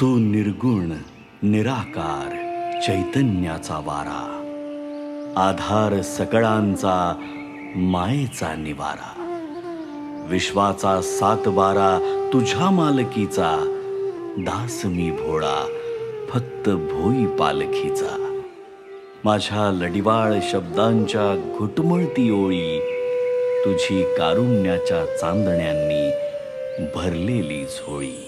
तू निर्गुण निराकार चैतन्याचा वारा. आधार सकळांचा मायेचा निवारा. विश्वाचा सात बारा तुझ्या मालकीचा. दास मी भोळा फक्त भोई पालखीचा. माझ्या लडिवाळ शब्दांच्या घुटमळती ओळी तुझी कारुण्याच्या चांदण्यांनी भरलेली झोळी.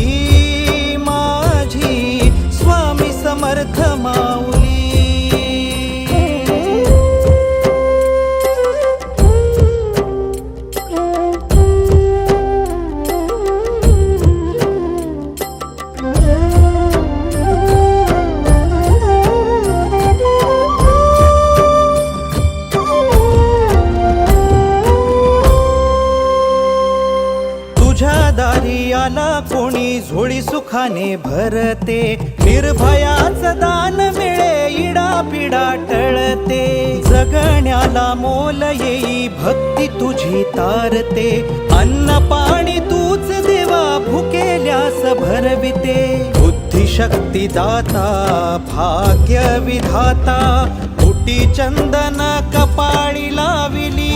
दारी कोणी झोळी सुखाने भरते. निर्भयाच दान मिळे इडा पिडा टळते. जगण्याला मोल येई भक्ती तुझी तारते. अन्न पाणी तूच देवा भुकेल्यास भरविते. बुद्धिशक्ती दाता भाग्य विधाता कुटी चंदन कपाळी लाविली.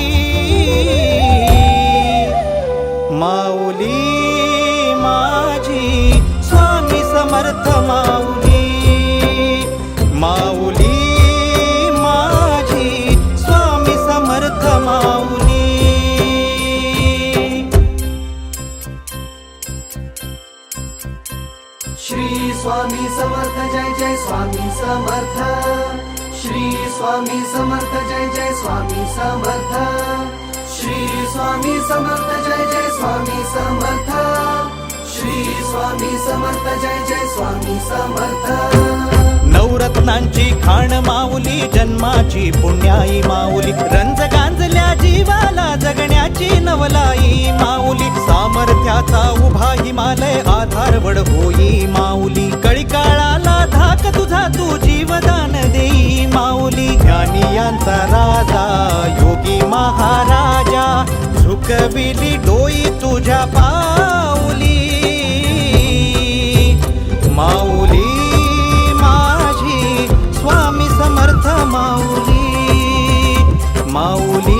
माऊली माझी स्वामी समर्थ माऊली. माऊली माझी स्वामी समर्थ माऊली. श्री स्वामी समर्थ जय जय स्वामी समर्थ. श्री स्वामी समर्थ जय जय स्वामी समर्थ. श्री स्वामी समर्थ जय जय स्वामी समर्थ. श्री स्वामी समर्थ जय जय स्वामी समर्थ. नवरत्नांची खाण माऊली जन्माची पुण्याई माऊली. रंज गांजल्या जीवाला जगण्याची नवलाई माऊली. सामर्थ्याचा उभा हिमालय आधारवड होई माऊली. कळीकाळाला धाक तुझा तू जीवदान माऊली ज्ञानी यांचा राजा योगी महाराजा झुकविली डोई तुझ्या पाऊली. माऊली माझी स्वामी समर्थ माऊली. माऊली